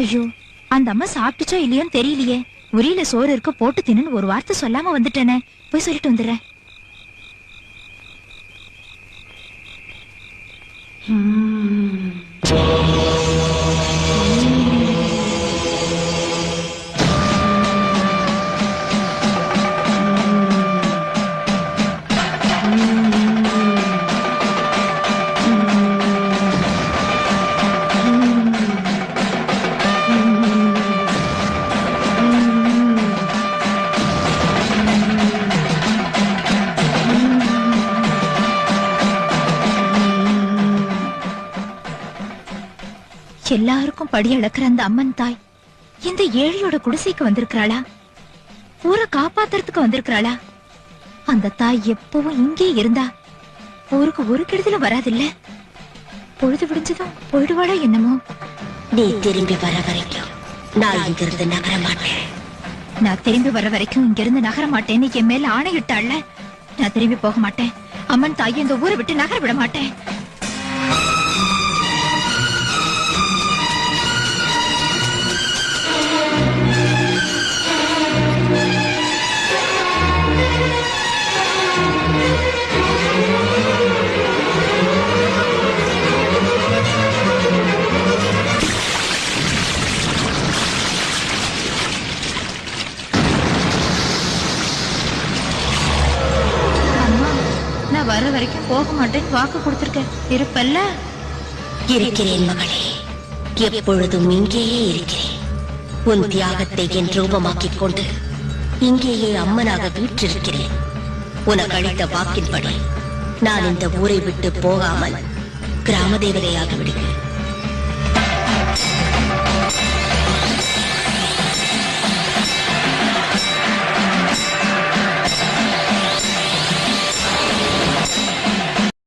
ஐயோ அந்த அம்மா சாப்பிட்டுச்சோ இல்லையோன்னு தெரியலையே. உரியில சோறு இருக்க போட்டு தின்னு ஒரு வார்த்தை சொல்லாம வந்துட்டேனே. போய் சொல்லிட்டு வந்துடுறேன். எல்லாருக்கும் படி அளக்குற அந்த அம்மன் தாய் இந்த ஏழையோட குடிசைக்கு வந்திருக்கிறாளா? ஊரை காப்பாத்துறதுக்கு வந்திருக்கிறாளா? அந்த தாய் எப்பவும் இங்கே இருந்தா ஊருக்கு ஒரு கெடுதலும் வராதில்ல? பொழுது விடிஞ்சதும் போயிடுவாளா என்னமோ? நீ திரும்பி வர வரைக்கும் நான் இங்கிருந்து நகர மாட்டேன். நான் திரும்பி வர வரைக்கும் இங்க இருந்து நகர மாட்டேன்னு என் மேல ஆணையிட்டாள்ல? நான் திரும்பி போக மாட்டேன். அம்மன் தாய் இந்த ஊரை விட்டு நகர விட மாட்டேன். வர வரைக்கும் போக மாட்டேன்னு வாக்கு கொடுத்திருக்கேன். இருப்பல்ல? இருக்கிறேன் மகளே. எப்பொழுதும் இங்கேயே இருக்கிறேன். உன் தியாகத்தை என் ரூபமாக்கிக் கொண்டு இங்கேயே அம்மனாக வீற்றிருக்கிறேன். உனக்கு அளித்த வாக்கின்படி நான் இந்த ஊரை விட்டு போகாமல் கிராம தேவதையாக விடுகிறேன்